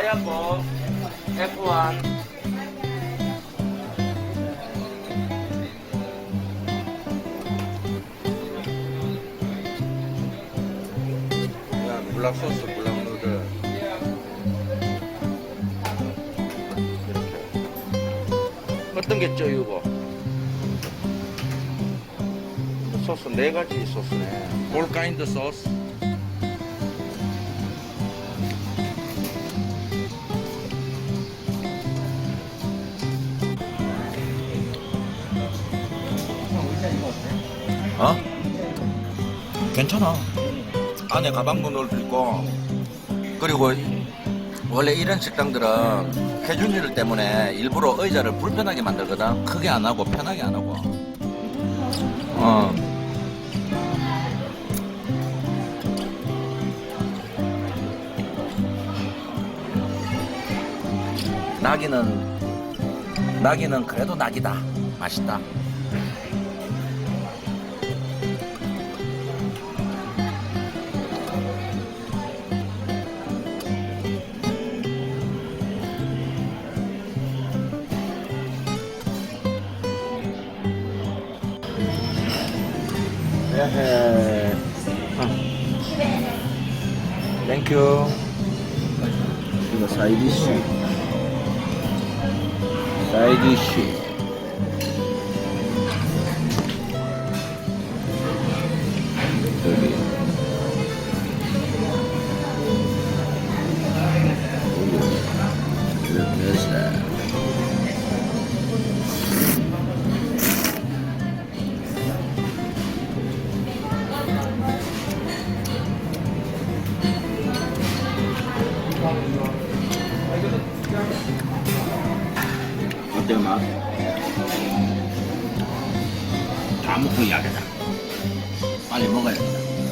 다이아몬 F1 야 물락 소스 누들 이렇게. 어떤 게 쪄이고 소스 네 가지 소스네 올 카인드 소스 어? 괜찮아. 안에 수 있고. 그리고 원래 이런 식당들은 해준일 때문에 일부러 의자를 불편하게 만들거든. 크게 안 하고 편하게 안 하고. 어. 낙이는 낙이는 그래도 낙이다. 맛있다. 에헤. 땡큐. 이거 사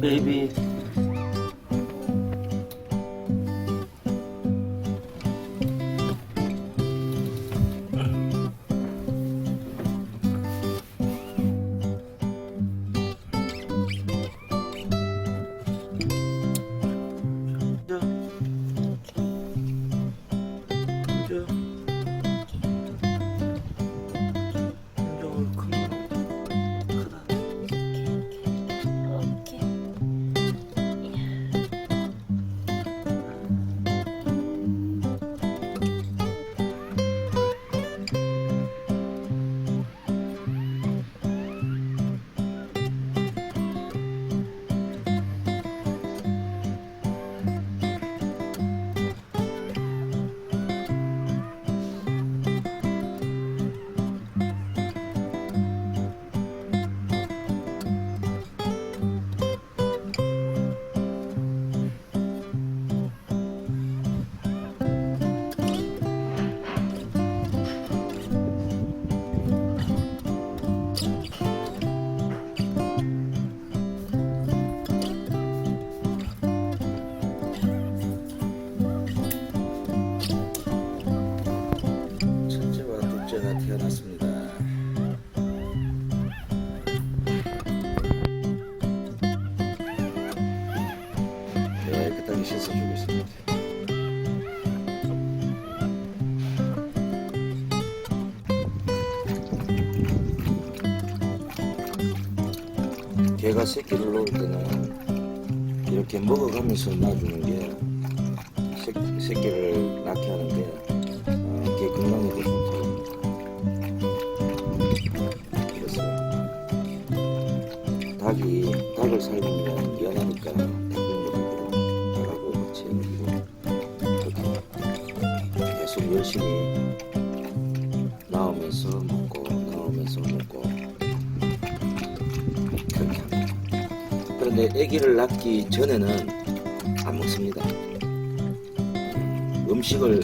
baby. 개가 새끼를 놓을 때는 이렇게 먹어가면서 놔주는 게 새, 새끼를 낳게 하는 게 아기를 낳기 전에는 안 먹습니다. 음식을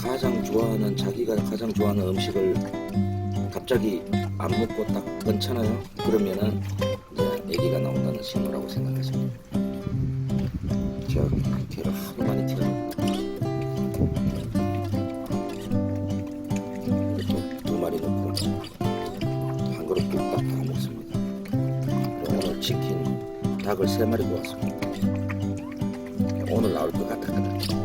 가장 좋아하는 자기가 가장 좋아하는 음식을 갑자기 안 먹고 딱 끊잖아요. 그러면은 이제 아기가 나온다는 신호라고 생각하시면 제가 개를 하도 많이 키워요. 이 닭을 세 마리 구웠습니다. 오늘 나올 것 같았거든.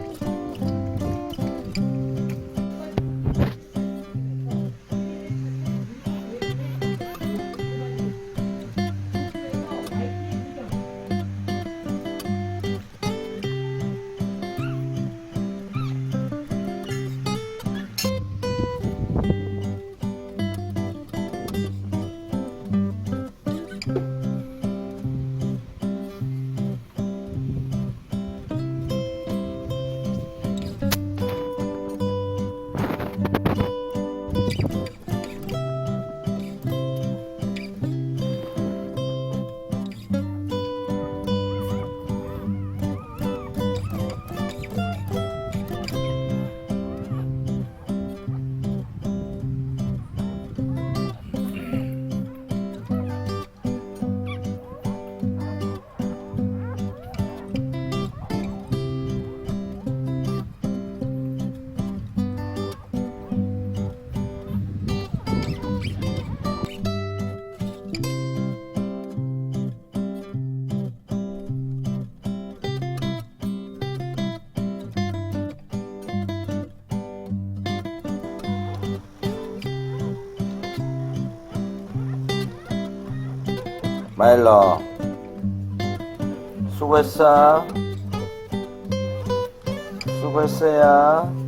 마일로 수고했어. 수고했어요